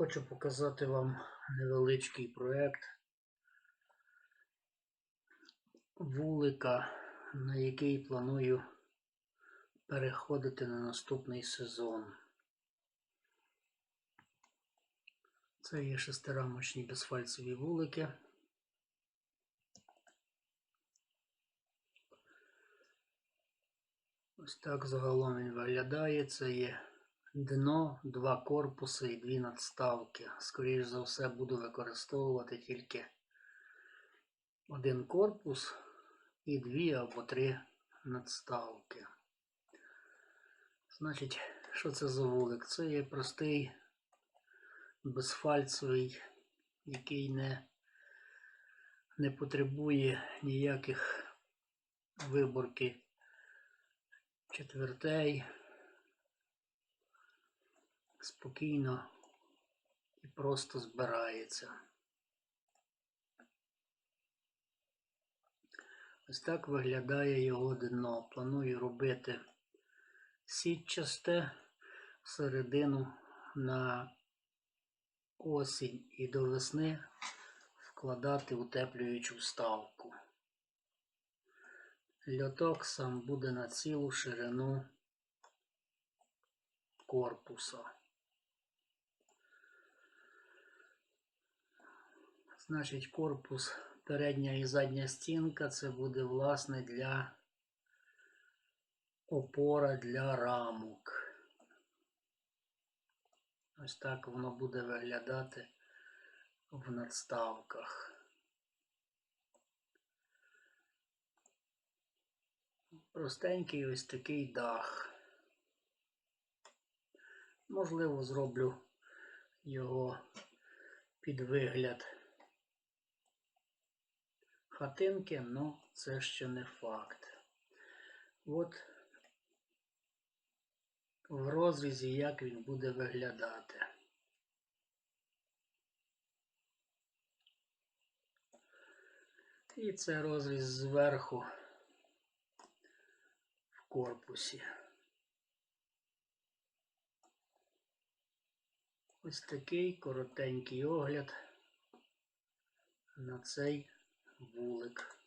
Хочу показати вам невеличкий проект вулика, на який планую переходити на наступний сезон. Це є шестирамочні безфальцеві вулики. Ось так загалом він виглядає. Це є дно, два корпуси і дві надставки. Скоріше за все, буду використовувати тільки один корпус і дві або три надставки. Значить, що це за вулик? Це є простий безфальцевий, який не, не потребує ніяких виборки четвертей. Спокійно і просто збирається. Ось так виглядає його дно. Планую робити сітчасте середину на осінь і до весни вкладати утеплюючу вставку. Льоток сам буде на цілу ширину корпуса. Значить, корпус, передня і задня стінка це буде власне для опора для рамок. Ось так воно буде виглядати в надставках. Простенький ось такий дах. Можливо, зроблю його під вигляд хатинки, але це ще не факт. От в розрізі, як він буде виглядати. І це розріз зверху в корпусі. Ось такий коротенький огляд на цей вулик.